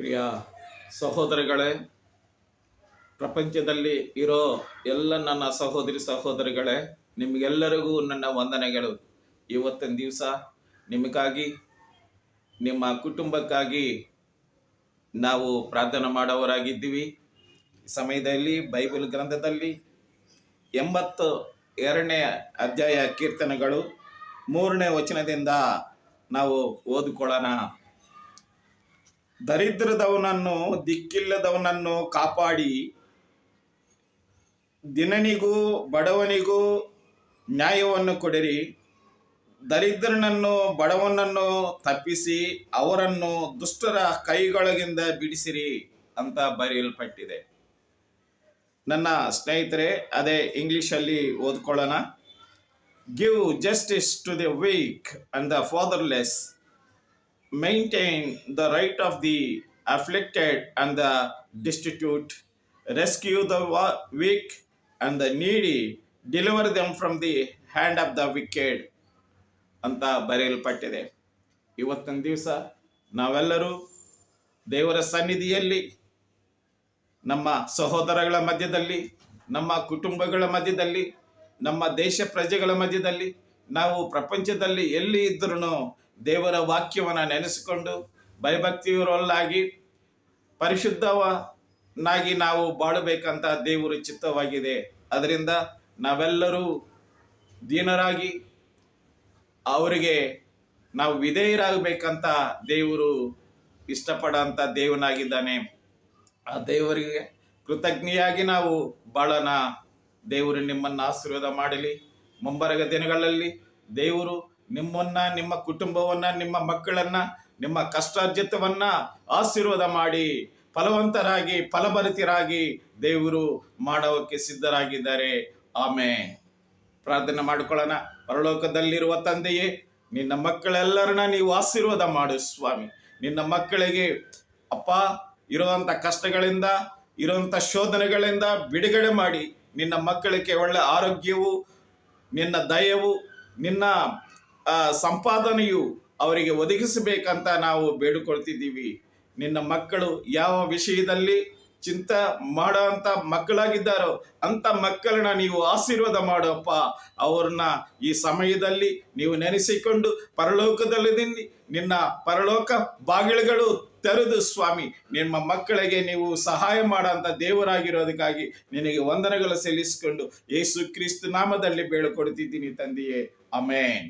ಪ್ರಿಯ ಸಹೋದರಗಳೇ, ಪ್ರಪಂಚದಲ್ಲಿ ಇರೋ ಎಲ್ಲ ನನ್ನ ಸಹೋದರಿ ಸಹೋದರಿಗಳೇ, ನಿಮಗೆಲ್ಲರಿಗೂ ನನ್ನ ವಂದನೆಗಳು. ಇವತ್ತಿನ ದಿವಸ ನಿಮಗಾಗಿ, ನಿಮ್ಮ ಕುಟುಂಬಕ್ಕಾಗಿ ನಾವು ಪ್ರಾರ್ಥನೆ ಮಾಡೋವರಾಗಿದ್ದೀವಿ. ಸಮಯದಲ್ಲಿ, ಬೈಬಲ್ ಗ್ರಂಥದಲ್ಲಿ ಎಂಬತ್ತು ಎರಡನೇ ಅಧ್ಯಾಯ ಕೀರ್ತನೆಗಳು ಮೂರನೇ ವಚನದಿಂದ ನಾವು ಓದಿಕೊಳ್ಳೋಣ. ದರಿದ್ರದವನನ್ನು, ದಿಕ್ಕಿಲ್ಲದವನನ್ನು ಕಾಪಾಡಿ, ದಿನನಿಗೂ ಬಡವನಿಗೂ ನ್ಯಾಯವನ್ನು ಕೊಡಿರಿ. ದರಿದ್ರನನ್ನು, ಬಡವನನ್ನು ತಪ್ಪಿಸಿ, ಅವರನ್ನು ದುಷ್ಟರ ಕೈಗೊಳಗಿಂದ ಬಿಡಿಸಿರಿ ಅಂತ ಬರೆಯಲ್ಪಟ್ಟಿದೆ. ನನ್ನ ಸ್ನೇಹಿತರೆ, ಅದೇ ಇಂಗ್ಲಿಷಲ್ಲಿ ಓದ್ಕೊಳ್ಳೋಣ. Give justice to the weak and the fatherless maintain the right of the afflicted and the destitute, rescue the weak and the needy, deliver them from the hand of the wicked ಅಂತ ಬರೆಯಲ್ಪಟ್ಟಿದೆ ಇವತ್ತಿನ ದಿವಸ ನಾವೆಲ್ಲರೂ ದೇವರ ಸನ್ನಿಧಿಯಲ್ಲಿ ನಮ್ಮ ಸಹೋದರಗಳ ಮಧ್ಯದಲ್ಲಿ ನಮ್ಮ ಕುಟುಂಬಗಳ ಮಧ್ಯದಲ್ಲಿ ನಮ್ಮ ದೇಶ ಪ್ರಜೆಗಳ ಮಧ್ಯದಲ್ಲಿ ನಾವು ಪ್ರಪಂಚದಲ್ಲಿ ಎಲ್ಲಿ ಇದ್ರೂ ದೇವರ ವಾಕ್ಯವನ್ನು ನೆನೆಸಿಕೊಂಡು ಭಯಭಕ್ತಿಯವರಲ್ಲಾಗಿ ಪರಿಶುದ್ಧವನ್ನಾಗಿ ನಾವು ಬಾಳಬೇಕಂತ ದೇವರು ಚಿತ್ತವಾಗಿದೆ. ಅದರಿಂದ ನಾವೆಲ್ಲರೂ ದೀನರಾಗಿ ಅವರಿಗೆ ನಾವು ವಿಧೇಯರಾಗಬೇಕಂತ ದೇವರು ಇಷ್ಟಪಡೋಂಥ ದೇವನಾಗಿದ್ದಾನೆ. ಆ ದೇವರಿಗೆ ಕೃತಜ್ಞೆಯಾಗಿ ನಾವು ಬಾಳನ ದೇವರು ನಿಮ್ಮನ್ನು ಆಶೀರ್ವಾದ ಮಾಡಲಿ. ಮುಂಬರಗ ದಿನಗಳಲ್ಲಿ ದೇವರು ನಿಮ್ಮನ್ನ, ನಿಮ್ಮ ಕುಟುಂಬವನ್ನ, ನಿಮ್ಮ ಮಕ್ಕಳನ್ನ, ನಿಮ್ಮ ಕಷ್ಟಾರ್ಜಿತವನ್ನ ಆಶೀರ್ವಾದ ಮಾಡಿ, ಫಲವಂತರಾಗಿ, ಫಲಭರಿತರಾಗಿ ದೇವರು ಮಾಡೋಕ್ಕೆ ಸಿದ್ಧರಾಗಿದ್ದಾರೆ. ಆಮೆ ಪ್ರಾರ್ಥನೆ ಮಾಡಿಕೊಳ್ಳೋಣ. ಪರಲೋಕದಲ್ಲಿರುವ ತಂದೆಯೇ, ನಿನ್ನ ಮಕ್ಕಳೆಲ್ಲರನ್ನ ನೀವು ಆಶೀರ್ವಾದ ಮಾಡು ಸ್ವಾಮಿ. ನಿನ್ನ ಮಕ್ಕಳಿಗೆ, ಅಪ್ಪ ಇರುವಂಥ ಕಷ್ಟಗಳಿಂದ ಇರುವಂಥ ಶೋಧನೆಗಳಿಂದ ಬಿಡುಗಡೆ ಮಾಡಿ, ನಿನ್ನ ಮಕ್ಕಳಿಗೆ ಒಳ್ಳೆ ಆರೋಗ್ಯವು, ನಿನ್ನ ದಯವು, ನಿನ್ನ ಸಂಪಾದನೆಯು ಅವರಿಗೆ ಒದಗಿಸಬೇಕಂತ ನಾವು ಬೇಡಿಕೊಳ್ತಿದ್ದೀವಿ. ನಿನ್ನ ಮಕ್ಕಳು ಯಾವ ವಿಷಯದಲ್ಲಿ ಚಿಂತ ಅಂತ ಮಕ್ಕಳಾಗಿದ್ದಾರೋ ಅಂಥ ಮಕ್ಕಳನ್ನ ನೀವು ಆಶೀರ್ವಾದ ಮಾಡಪ್ಪ. ಅವ್ರನ್ನ ಈ ಸಮಯದಲ್ಲಿ ನೀವು ನೆನೆಸಿಕೊಂಡು ಪರಲೋಕದಲ್ಲಿ ನಿನ್ನ ಪರಲೋಕ ಬಾಗಿಲುಗಳು ತೆರೆದು ಸ್ವಾಮಿ, ನಿಮ್ಮ ಮಕ್ಕಳಿಗೆ ನೀವು ಸಹಾಯ ಮಾಡೋಂಥ ದೇವರಾಗಿರೋದಕ್ಕಾಗಿ ನಿನಗೆ ವಂದನೆಗಳು ಸಲ್ಲಿಸಿಕೊಂಡು ಯೇಸು ಕ್ರಿಸ್ತು ನಾಮದಲ್ಲಿ ಬೇಳ್ಕೊಡ್ತಿದ್ದೀನಿ ತಂದೆಯೇ. ಅಮೇನ್